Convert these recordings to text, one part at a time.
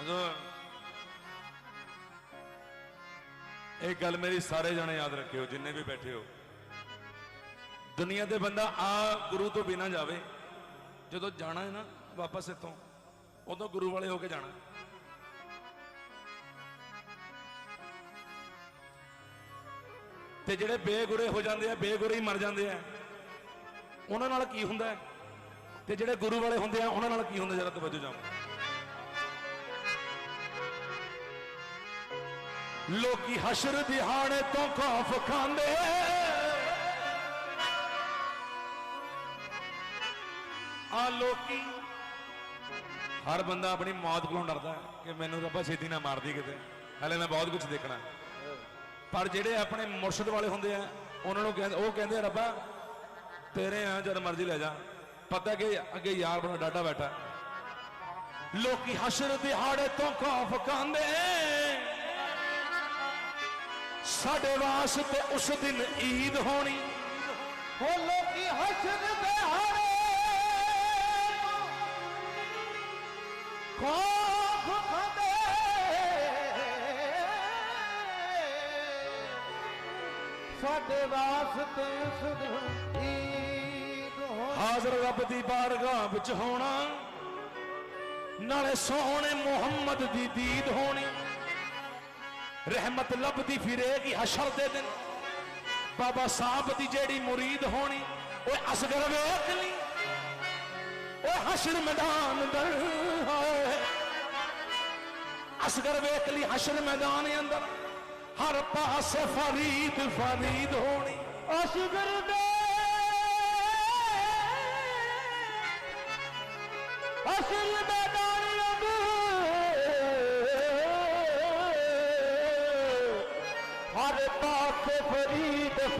ਹਜ਼ੂਰ। ਇਹ ਗੱਲ ਮੇਰੀ ਸਾਰੇ ਜਣੇ ਯਾਦ ਰੱਖਿਓ, ਜਿੰਨੇ ਵੀ ਬੈਠੇ ਹੋ। ਦੁਨੀਆ ਦੇ ਬੰਦਾ ਆ ਗੁਰੂ ਤੋਂ ਬਿਨਾ ਜਾਵੇ। ਜਦੋਂ ਜਾਣਾ ਹੈ ਨਾ, ਵਾਪਸ ਇੱਥੋਂ, ਉਦੋਂ ਗੁਰੂ ਵਾਲੇ ਹੋ ਕੇ ਜਾਣਾ। ਤੇ ਜਿਹੜੇ ਬੇਗੁਰੇ ਹੋ ਜਾਂਦੇ ਆ, ਬੇਗੁਰੇ ਹੀ ਮਰ ਜਾਂਦੇ ਆ। ਉਹਨਾਂ ਨਾਲ ਕੀ ਹੁੰਦਾ ਤੇ ਜਿਹੜੇ ਗੁਰੂ ਵਾਲੇ ਹੁੰਦੇ ਆ, ਉਹਨਾਂ ਨਾਲ ਕੀ ਹੁੰਦਾ? ਜਰਾ ਤਵੱਜੋ ਜਾਓ। ਲੋਕੀ ਹਸ਼ਰ ਦਿਹਾੜੇ ਤੋਂ ਖੌਫ ਖਾਂਦੇ ਆ ਲੋਕੀ ਹਰ ਬੰਦਾ ਆਪਣੀ ਮੌਤ ਕੋਲੋਂ ਡਰਦਾ ਕਿ ਮੈਨੂੰ ਰੱਬਾ ਛੇਤੀ ਨਾ ਮਾਰਦੀ ਕਿਤੇ। ਹਲੇ ਮੈਂ ਬਹੁਤ ਕੁਝ ਦੇਖਣਾ ਪਰ ਜਿਹੜੇ ਆਪਣੇ ਮੁਰਸ਼ਿਦ ਵਾਲੇ ਹੁੰਦੇ ਆ ਉਹਨਾਂ ਨੂੰ ਕਹਿੰਦੇ ਉਹ ਕਹਿੰਦੇ ਆ, ਰੱਬਾ ਤੇਰੇ ਆ ਜਦ ਮਰਜ਼ੀ ਲੈ ਜਾ। ਪਤਾ ਕਿ ਅੱਗੇ ਯਾਰ ਬਣਾ ਡਾਡਾ ਬੈਠਾ। ਲੋਕੀ ਹਸ਼ਰ ਦਿਹਾੜੇ ਤੋਂ ਖੌਫ ਖਾਂਦੇ ਸਾਡੇ ਵਾਸਤੇ ਉਸ ਦਿਨ ਈਦ ਹੋਣੀ। ਹੋ ਲੋਕੀ ਹਸ਼ਰ ਦੇ ਹਾਰੇ। ਖੋਫ ਖਾਂਦੇ। ਸਾਡੇ ਵਾਸਤੇ ਸੁਧ ਈਦ ਹੋ ਹਾਜ਼ਰ ਰੱਬ ਦੀ ਬਾਰਗਾਹ ਵਿੱਚ ਹੋਣਾ। ਨਾਲੇ ਸੋਹਣੇ ਮੁਹੰਮਦ ਦੀ ਦੀਦ ਹੋਣੀ। ਰਹਿਮਤ ਲੱਭਦੀ ਫਿਰੇਗੀ ਹਸ਼ਰ ਦੇ ਦਿਨ। ਬਾਬਾ ਸਾਹਿਬ ਦੀ ਜਿਹੜੀ ਮੁਰੀਦ ਹੋਣੀ, ਓਏ ਅਸਗਰ ਵੇਖ ਲਈ। ਓਏ ਹਸ਼ਰ ਮੈਦਾਨ ਦਰ ਹਾਏ। ਅਸਗਰ ਵੇਖ ਲਈ ਹਸ਼ਰ ਮੈਦਾਨ ਅੰਦਰ। ਹਰ ਪਾਸੇ ਫਰੀਦ ਫਰੀਦ ਹੋਣੀ। ਅਸ਼ਗਰ ਦੇ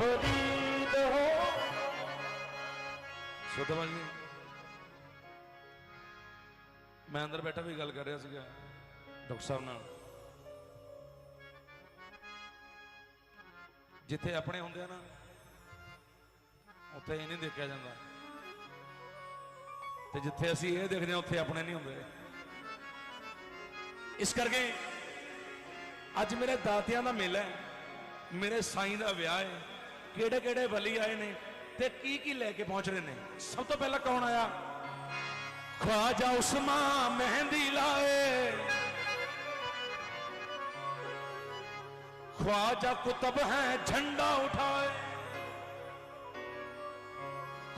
ਫਰੀਦ ਹੋ। ਸੁਧਵਲ ਜੀ। ਮੈਂ ਅੰਦਰ ਬੈਠਾ ਵੀ ਗੱਲ ਕਰ ਰਿਹਾ ਸੀਗਾ, ਡਾਕਟਰ ਸਾਹਿਬ ਨਾਲ। ਜਿੱਥੇ ਆਪਣੇ ਹੁੰਦੇ ਆ ਨਾ, ਉੱਥੇ ਇਹ ਨਹੀਂ ਦੇਖਿਆ ਜਾਂਦਾ। ਤੇ ਜਿੱਥੇ ਅਸੀਂ ਇਹ ਦੇਖਦੇ ਹਾਂ ਉੱਥੇ ਆਪਣੇ ਨਹੀਂ ਹੁੰਦੇ। ਇਸ ਕਰਕੇ ਅੱਜ ਮੇਰੇ ਦਾਤਿਆਂ ਦਾ ਮੇਲਾ ਹੈ, ਮੇਰੇ ਸਾਈਂ ਦਾ ਵਿਆਹ ਹੈ। ਕਿਹੜੇ ਕਿਹੜੇ ਵਲੀ ਆਏ ਨੇ ਤੇ ਕੀ ਕੀ ਲੈ ਕੇ ਪਹੁੰਚ ਰਹੇ ਨੇ ਸਭ ਤੋਂ ਪਹਿਲਾਂ ਕੌਣ ਆਇਆ ਖਵਾਜਾ ਉਸਮਾਨ ਮਹਿੰਦੀ ਲਾਏ ख्वाजा कुतब है झंडा उठाए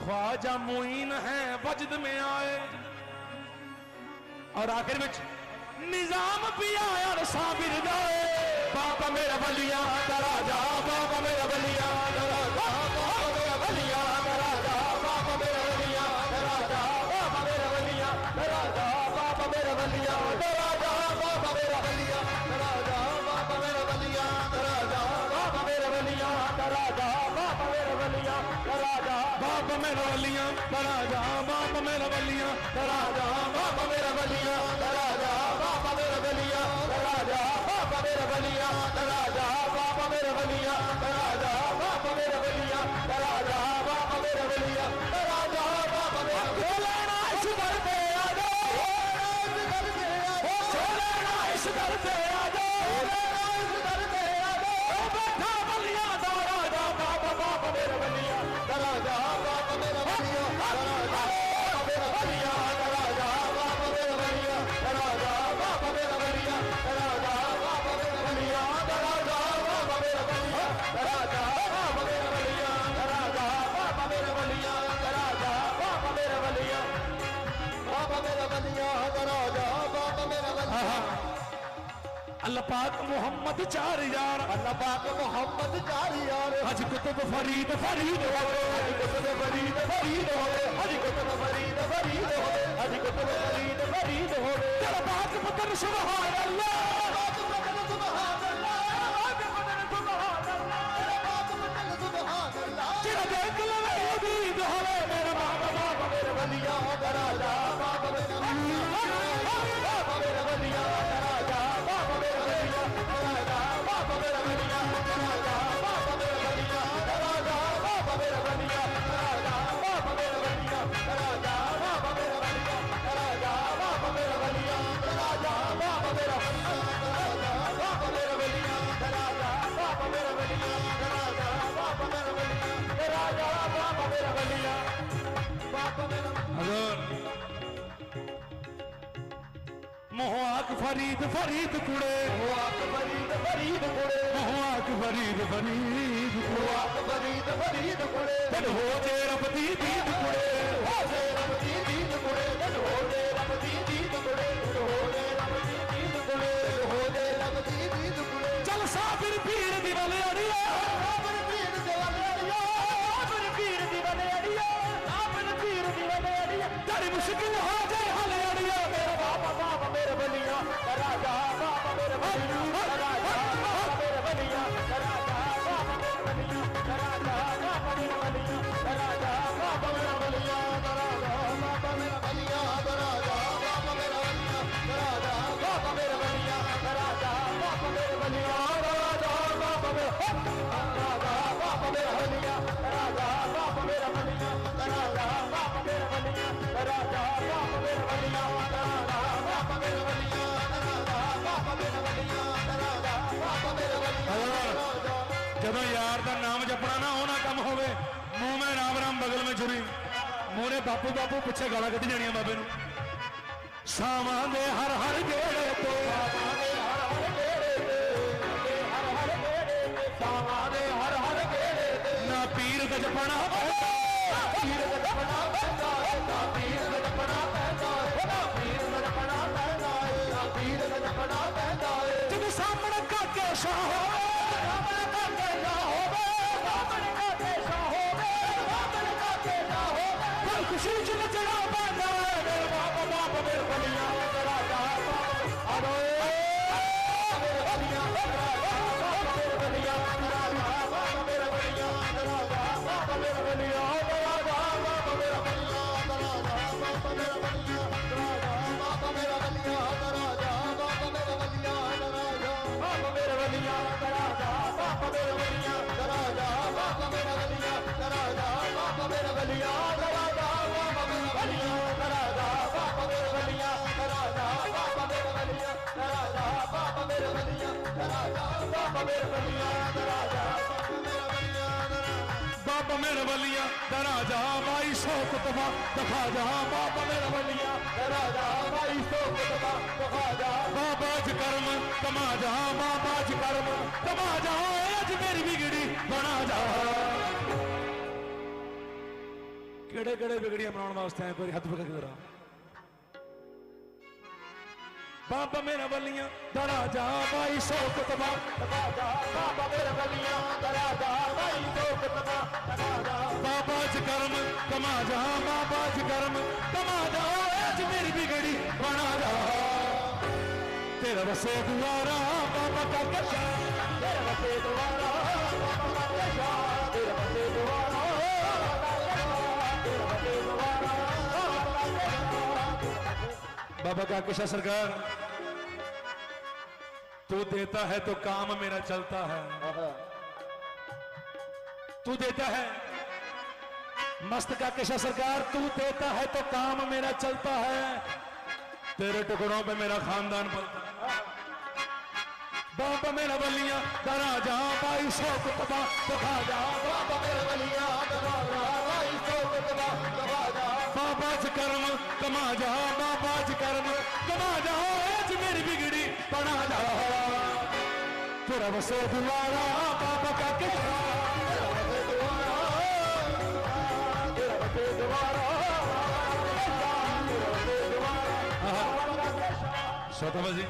ख्वाजा मुइन है वजद में आए और आखिर में निजाम पिया यार साबिर जाए बाबा मेरा बलिया डरा जा बाबा मेरा बलिया पर राम में محمد چار یار اللہ پاک محمد چار یار حج کتب فرید فرید ہوے حج کتب فرید فرید ہوے حج کتب فرید فرید ہوے حج کتب فرید فرید ہوے تیرا پاک پتر سبحان اللہ پاک پاک پتر سبحان اللہ تیرا پاک پتر سبحان اللہ تیرا دیکھ لو حبیب ہوے ਆਕ ਫਰੀਦ ਫਰੀਦ ਕੁੜੇ। ਉਹ ਆਕ ਫਰੀਦ ਫਰੀਦ ਕੁੜੇ। ਉਹ ਆਕ ਫਰੀਦ ਫਰੀਦ ਆਕ ਫਰੀਦ ਫਰੀਦ ਕੁੜੇ। ਦਿਲ ਹੋ ਜੇ ਰੱਬ ਦੀ ਦੀਦ ਕੁੜੇ। ਹੋ ਜੇ ਰੱਬ ਦੀ ਦੀਦ ਕੁੜੇ। ਦਿਲ ਹੋ ਜੇ ਰੱਬ ਦੀ ਦੀਦ ਕੁੜੇ। ਹੋ ਜੇ ਰੱਬ ਦੀ ਦੀਦ ਕੁੜੇ। ਹੋ ਜੇ ਰੱਬ ਦੀ ਦੀਦ ਕੁੜੇ। ਚੱਲ ਸਾਬਰ ਪੀਰ ਦੀ ਵੱਲ ਅੜੀਏ। ਆਪਨ ਪੀਰ ਦੇ ਵਾਲੇ ਅੜੀਓ ਆਪਨ ਪੀਰ ਦੀ ਵਾਲੇ ਅੜੀਓ ਆਪਨ ਪੀਰ ਦੀ ਵਾਲੇ ਅੜੀਓ ਤੇਰੀ ਮੁਸ਼ਕਿਲ ਹੋ ਜਾਏ ਹਲੇ ਅੜੀਏ। ਜਦੋਂ ਯਾਰ ਦਾ ਨਾਮ ਜਪਣਾ ਨਾ, ਉਹ ਨਾ ਕੰਮ ਹੋਵੇ, ਮੂੰਹ ਮੈਂ ਰਾਮ ਰਾਮ ਬਗਲ ਮੈਂ ਛੁਰੀ ਮੂਹਰੇ ਬਾਪੂ ਬਾਪੂ ਪਿੱਛੇ ਗਾਲਾਂ ਕੱਢੀ ਜਾਣੀਆਂ ਬਾਬੇ ਨੂੰ। ਸਾਵਾਂ ਦੇ ਹਰ ਹਰ ਗੇੜੇ ਤੋਂ, ਸਾਵਾਂ ਦੇ ਹਰ ਹਰ ਗੇੜੇ ਤੇ ਨਾ ਪੀਰ ਦਾ ਜਪਣਾ ਪੈਂਦਾ ਪੀਰ ਗੜਪਣਾ ਪੈਂਦਾ, ਨਾ ਪੀਰ ਗੜਪਣਾ ਪੈਂਦਾ, ਨਾ ਪੀਰ ਗੜਪਣਾ ਪੈਂਦਾ, ਨਾ ਪੀਰ ਗੜਪਣਾ ਪੈਂਦਾ। ਜਦੋਂ ਸਾਹਮਣੇ ਕਾਕੇ ਸ਼ਾਹ बाबा मेरा बलिया, दराजा जा मेरे भाई शोक दफ़ा दफ़ा जा बाबा मेरा बलिया, दराजा भाई शोक दफ़ा दफ़ा जा बाबा ज कर्म तमा जा बाबा ज कर्म तमा जा आज मेरी बिगड़ी बना जा केड़े केड़े बिगड़िया बनाने वास्ते हैं कोई हद पकड़ ਬਾਬਾ ਮੇਰਾ ਵੱਲੀਆਂ ਦਰਾ ਜਾ ਬਾਈ ਸੌ ਕੁਤਬਾ ਦਿਖਾ ਜਾ ਬਾਪ ਮੇਰੇ ਬਲੀਆਂ ਤੇਰਾ ਜਾ ਬਾਈ ਸੋ ਕੁਤਬਾ ਦਿਖਾ ਜਾ ਬਾਬਾ ਚ ਕਰਮ, ਕਮਾ ਜਾ ਬਾਬਾ ਚ ਕਰਮ। ਕਮਾ ਜਾ ਅੱਜ ਮੇਰੀ ਵਿਗੜੀ, ਬਣਾ ਜਾ। ਤੇਰਾ ਵਸੇ ਦੁਆਰਾ ਬਾਬਾ ਕਾ ਕਸ਼ਾ बाबा का किशा सरकार तू देता है तो काम मेरा चलता है। तू देता है। मस्त का किशा सरकार तू देता है तो काम मेरा चलता है। तेरे टुकड़ों पे मेरा खानदान पलता बाबा मेरा बलिया करा जा भाई सौ तबाह तो जा बाबा मेरा बलिया डरा जा। कर्म कमा जा बाबा च कर्म कमा जा आज मेरी बिगड़ी बना जा तेरा वसे दुआरा बाबा का किशा ਤੇਰੇ ਵਸੇ ਦੁਆਰਾ ਤੇਰੇ ਵਸੇ ਦੁਆਰਾ ਤੇਰੇ ਵਸੇ ਦੁਆਰਾ ਸੋਤਮ ਜੀ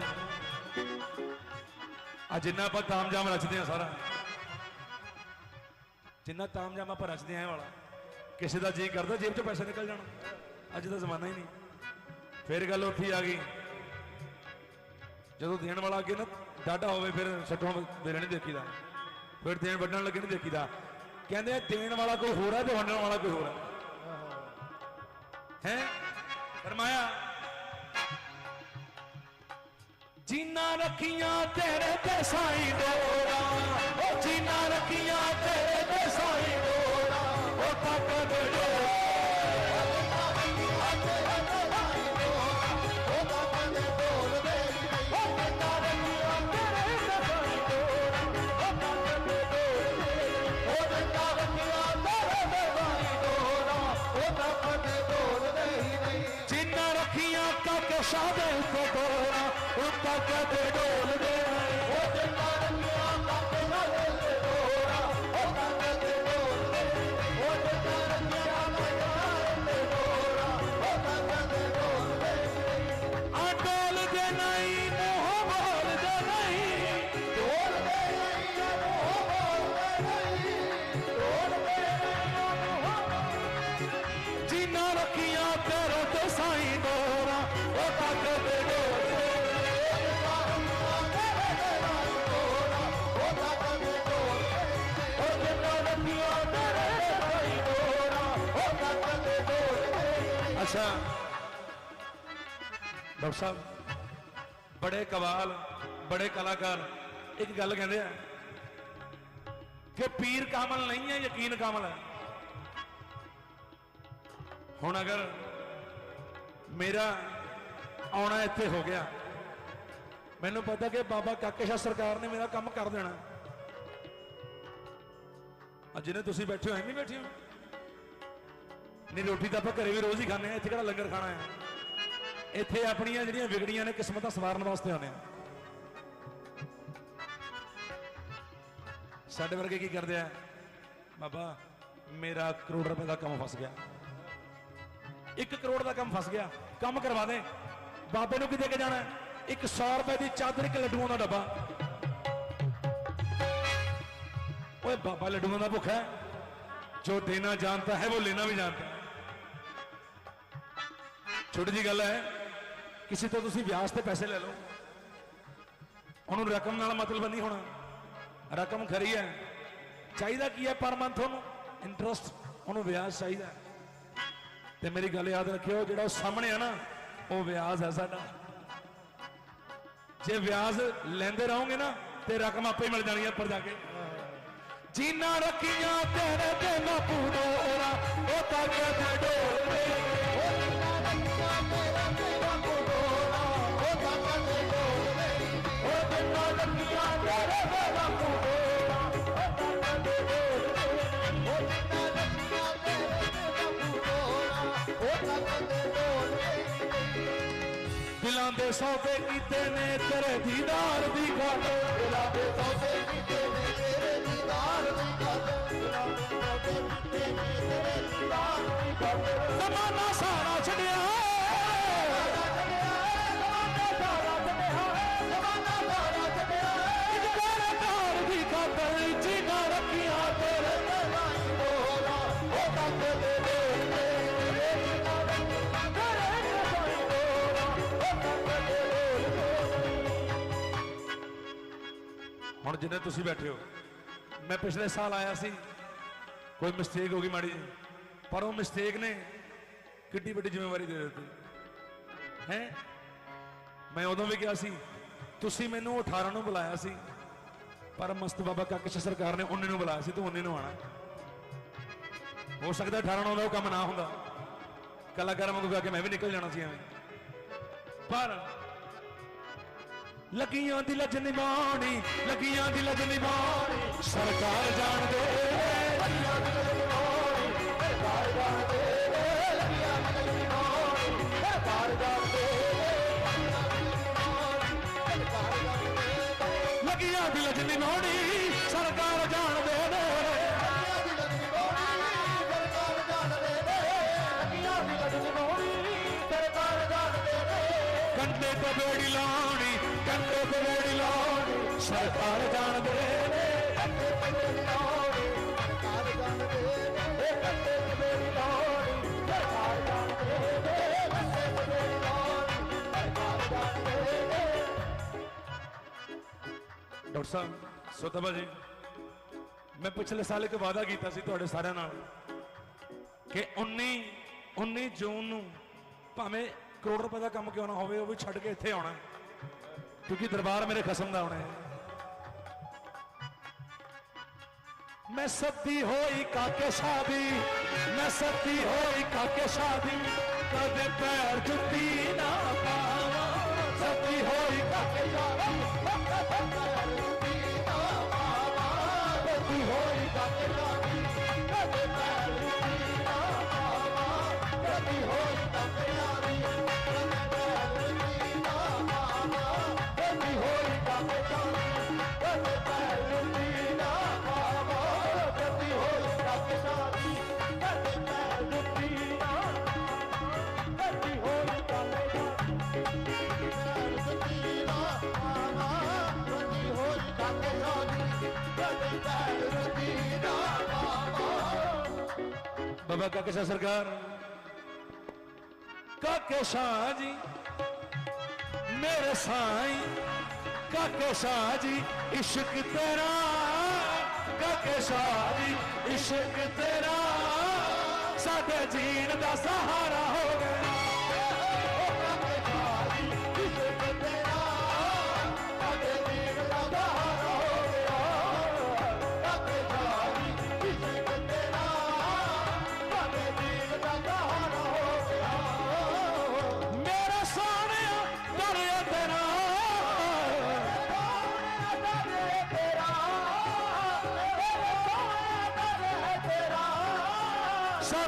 ਆ ਜਿੰਨਾ ਆਪਾਂ ਤਾਮਜਾਮ ਰਚਦੇ ਆ ਸਾਰਾ ਜਿੰਨਾ ਤਾਮਜਾਮ ਆਪਾਂ ਰਚਦੇ ਆ ਇਹ ਵਾਲਾ ਕਿਸੇ ਦਾ ਜੀ ਕਰਦਾ ਜੇਬ ਚੋਂ ਪੈਸਾ ਨਿਕਲ ਜਾਣਾ ਅੱਜ ਦਾ ਜ਼ਮਾਨਾ ਹੀ ਨਹੀਂ। ਫਿਰ ਗੱਲ ਉੱਥੇ ਆ ਗਈ। ਜਦੋਂ ਦੇਣ ਵਾਲਾ ਅੱਗੇ ਨਾ ਡਾਢਾ ਹੋਵੇ, ਫਿਰ ਸੱਟੋਂ ਵੇਲੇ ਨਹੀਂ ਦੇਖੀਦਾ। ਫਿਰ ਦੇਣ ਵੱਢਣ ਲੱਗੇ ਨਹੀਂ ਦੇਖੀਦਾ। ਕਹਿੰਦੇ ਦੇਣ ਵਾਲਾ ਕੋਈ ਹੋਰ ਹੈ ਤੇ ਵੰਡਣ ਵਾਲਾ ਕੋਈ ਹੋਰ ਹੈ ਹੈ? ਫਰਮਾਇਆ, ਜਿੰਨਾ ਰੱਖੀਆਂ ਤੇਰੇ ਤੇ ਸਾਈਂ ਡੋਰਾ, ਉਹ ਜਿੰਨਾ ਰੱਖੀਆਂ ਤੇਰੇ Schade! ਢੋਲਦੇ ਡਾਕਟਰ ਸਾਹਿਬ, ਬੜੇ ਕਵਾਲ, ਬੜੇ ਕਲਾਕਾਰ। ਇੱਕ ਗੱਲ ਕਹਿੰਦੇ ਆ ਕਿ ਪੀਰ ਕਾਮਲ ਨਹੀਂ ਹੈ, ਯਕੀਨ ਕਾਮਲ ਹੈ। ਹੁਣ ਅਗਰ ਮੇਰਾ ਆਉਣਾ ਇੱਥੇ ਹੋ ਗਿਆ, ਮੈਨੂੰ ਪਤਾ ਕਿ ਬਾਬਾ ਕਾਕੇ ਸ਼ਾਹ ਸਰਕਾਰ ਨੇ ਮੇਰਾ ਕੰਮ ਕਰ ਦੇਣਾ। ਅੱਜ ਜਿਹਨੇ ਤੁਸੀਂ ਬੈਠੇ ਹੋ, ਐਵੇਂ ਬੈਠੇ ਹੋ? ਨਹੀਂ, ਰੋਟੀ ਤਾਂ ਆਪਾਂ ਘਰੇ ਵੀ ਰੋਜ਼ ਹੀ ਖਾਂਦੇ ਆ ਇੱਥੇ ਕਿਹੜਾ ਲੰਗਰ ਖਾਣਾ ਹੈ? ਇੱਥੇ ਆਪਣੀਆਂ ਜਿਹੜੀਆਂ ਵਿਗੜੀਆਂ ਨੇ, ਕਿਸਮਤਾਂ ਸਵਾਰਨ ਵਾਸਤੇ ਆਉਂਦੇ ਆ ਸਾਡੇ ਵਰਗੇ ਕੀ ਕਰਦੇ ਆ? ਬਾਬਾ, ਮੇਰਾ ਕਰੋੜ ਰੁਪਏ ਦਾ ਕੰਮ ਫਸ ਗਿਆ। 1 ਕਰੋੜ ਦਾ ਕੰਮ ਫਸ ਗਿਆ। ਕੰਮ ਕਰਵਾ ਦੇ। ਬਾਬੇ ਨੂੰ ਕਿਤੇ ਕੇ ਜਾਣਾ ਇੱਕ 100 ਰੁਪਏ ਦੀ ਚਾਦਰ, ਇੱਕ ਲੱਡੂਆਂ ਦਾ ਡੱਬਾ। ਓਏ, ਬਾਬਾ, ਲੱਡੂਆਂ ਦਾ ਭੁੱਖਾ ਹੈ। ਜੋ ਦੇਣਾ ਜਾਣਦਾ ਹੈ, ਉਹ ਲੈਣਾ ਵੀ ਜਾਣਦਾ ਛੋਟੀ ਜੀ ਗੱਲ ਹੈ, ਕਿਸੇ ਤੋਂ ਤੁਸੀਂ ਵਿਆਜ ਤੇ ਪੈਸੇ ਲੈ ਲਓ। ਉਹਨੂੰ ਰਕਮ ਨਾਲ ਮਤਲਬ ਨਹੀਂ ਹੋਣਾ। ਰਕਮ ਖਰੀ ਹੈ। ਚਾਹੀਦਾ ਕੀ ਹੈ ਪਰ ਮੰਥ ਉਹਨੂੰ? ਇੰਟਰਸਟ ਉਹਨੂੰ ਵਿਆਜ ਚਾਹੀਦਾ ਤੇ ਮੇਰੀ ਗੱਲ ਯਾਦ ਰੱਖਿਓ, ਜਿਹੜਾ ਉਹ ਸਾਹਮਣੇ ਆ ਨਾ, ਉਹ ਵਿਆਜ ਹੈ ਸਾਡਾ। ਜੇ ਵਿਆਜ ਲੈਂਦੇ ਰਹੋਗੇ ਨਾ, ਤੇ ਰਕਮ ਆਪੇ ਮਿਲ ਜਾਣੀ ਹੈ ਉੱਪਰ ਜਾ ਕੇ। ਜੀਨਾ ਰੱਖੀਆਂ ਤੇਰੇ ਤੇ ਨਾ ਪੂਰਾ ਉਹ ਤਾਂ ਕਦੇ ਡੋਲਦੇ ਸੌਦੇ ਕੀਤੇ ਨੇ ਤੇਰੇ ਦੀਦਾਰ ਦੀ ਖਾਤਰ ਦਿਲਾਂ ਦੇ ਸੌਦੇ ਕੀਤੇ ਨੇ ਤੇਰੇ ਦੀਦਾਰ ਦੀ ਖਾਤਰ ਦਿਲਾਂ ਦੇ ਸੌਦੇ ਕੀਤੇ ਨੇ ਤੇਰੇ ਦੀਦਾਰ ਦੀ ਖਾਤਰ ਜ਼ਮਾਨਾ ਸਾਰਾ ਹੁਣ ਜਿੰਨੇ ਤੁਸੀਂ ਬੈਠੇ ਹੋ, ਮੈਂ ਪਿਛਲੇ ਸਾਲ ਆਇਆ ਸੀ, ਕੋਈ ਮਿਸਟੇਕ ਹੋ ਗਈ ਮਾੜੀ ਜਿਹੀ, ਪਰ ਉਹ ਮਿਸਟੇਕ ਨੇ ਕਿੱਡੀ ਵੱਡੀ ਜ਼ਿੰਮੇਵਾਰੀ ਦੇ ਦਿੱਤੀ। ਹੈ? ਮੈਂ ਉਦੋਂ ਵੀ ਕਿਹਾ ਸੀ, ਤੁਸੀਂ ਮੈਨੂੰ 18 ਨੂੰ ਬੁਲਾਇਆ ਸੀ, ਪਰ ਮਸਤ ਬਾਬਾ ਕਾਕੇ ਸਰਕਾਰ ਨੇ 19 ਨੂੰ ਬੁਲਾਇਆ ਸੀ, ਤੂੰ 19 ਨੂੰ ਆਣਾ ਹੋ ਸਕਦਾ 18 ਨੂੰ ਆਉਂਦਾ, ਉਹ ਕੰਮ ਨਾ ਹੁੰਦਾ। ਕਲਾਕਾਰਾਂ ਵਾਂਗੂ ਗਾ ਕੇ ਮੈਂ ਵੀ ਨਿਕਲ ਜਾਣਾ ਸੀ ਐਵੇਂ। ਪਰ ਲੱਗੀਆਂ ਦੀ ਲਜ ਨਿਭਾਉਣੀ ਲੱਗੀਆਂ ਦੀ ਲਜ ਨਿਭਾਉਣੀ ਸਰਕਾਰ ਜਾਣਦੇ ਲੱਗੀਆਂ ਦੀ ਲਜ ਨਿਭਾਉਣੀ ਸਰਕਾਰ ਜਾਣਦੇ ਨੇ ਕੰਡੇ ਤੇ ਬੇੜੀ ਲਾਉਣੀ ਕੰਡੇ ਤੇ ਬੇੜੀ ਲਾਉਣੀ ਸਰਕਾਰ ਜਾਣਦੇ ਨੇ ਡਾਕਟਰ ਸਾਹਿਬ ਸੋਤਬਾ ਜੀ ਮੈਂ ਪਿਛਲੇ ਸਾਲ ਇੱਕ ਵਾਅਦਾ ਕੀਤਾ ਸੀ ਤੁਹਾਡੇ ਸਾਰਿਆਂ ਨਾਲ ਕਿ 19 19 ਜੂਨ ਨੂੰ ਭਾਵੇਂ ਕਰੋੜ ਰੁਪਏ ਦਾ ਕੰਮ ਕਿਉਂ ਨਾ ਹੋਵੇ ਉਹ ਵੀ ਛੱਡ ਕੇ ਇੱਥੇ ਆਉਣਾ ਕਿਉਂਕਿ ਦਰਬਾਰ ਮੇਰੇ ਖਸਮ ਦਾ ਹੋਣਾ ਮੈਂ ਸੱਦੀ ਹੋਈ ਕਾਕੇ ਸ਼ਾਦੀ, ਮੈਂ ਸੱਦੀ ਹੋਈ ਕਾਕੇ ਸ਼ਾਦੀ, ਕਦੇ ਪੈਰ ਜੁੱਤੀ ਨਾ ਬਾਬਾ ਕਾਕੇ ਸ਼ਾਹ ਸਰਕਾਰ। ਕਾਕੇ ਸ਼ਾਹ ਜੀ, ਮੇਰੇ ਸਾਈਂ ਕਾਕੇ ਸ਼ਾਹ ਜੀ, ਇਸ਼ਕ ਤੇਰਾ। ਕਾਕੇ ਸ਼ਾਹ ਜੀ, ਇਸ਼ਕ ਤੇਰਾ। ਸਾਡੇ ਜੀਣ ਦਾ ਸਹਾਰਾ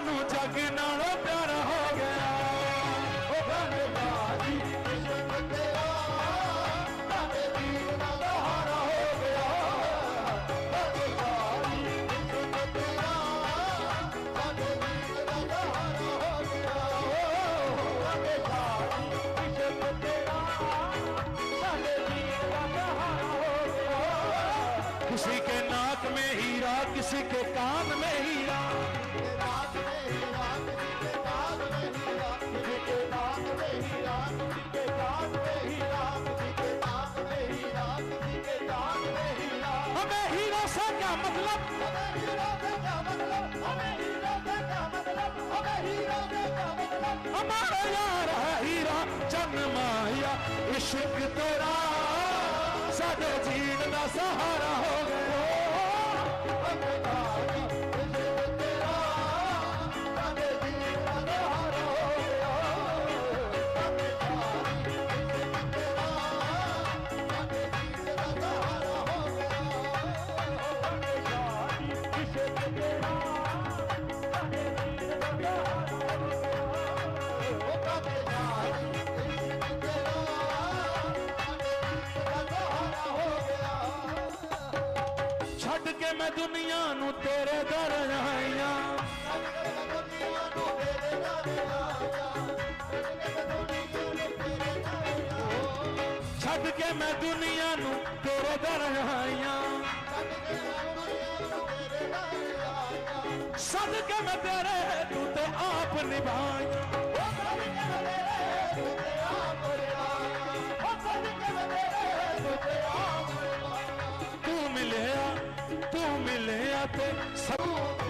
ਸਾਨੂੰ ਜੱਗ ਨਾਲੋਂ ਪਿਆਰਾ ਹੋ ਗਿਆ ਉਹ ਗਾਣੇ ਬਾਜੀ किसी के नाक में हीरा किसी के कान में हमारा यार है हीरा जन्माया इश्क तेरा साडे जीण ਦਾ सहारा ਮੈਂ ਦੁਨੀਆ ਨੂੰ ਤੇਰੇ ਦਰ ਆਈਆਂ ਛੱਡ ਕੇ ਮੈਂ ਦੁਨੀਆ ਨੂੰ ਤੇਰੇ ਦਰ ਆਈਆਂ ਸਦ ਕੇ ਮੈਂ ਤੇਰੇ ਤੂੰ ਤੇ ਆਪ ਨਿਭਾਈਆਂ ਤੂੰ ਮਿਲਿਆ ਤੂੰ ਮਿਲਿਆ ਤੇ ਸਭ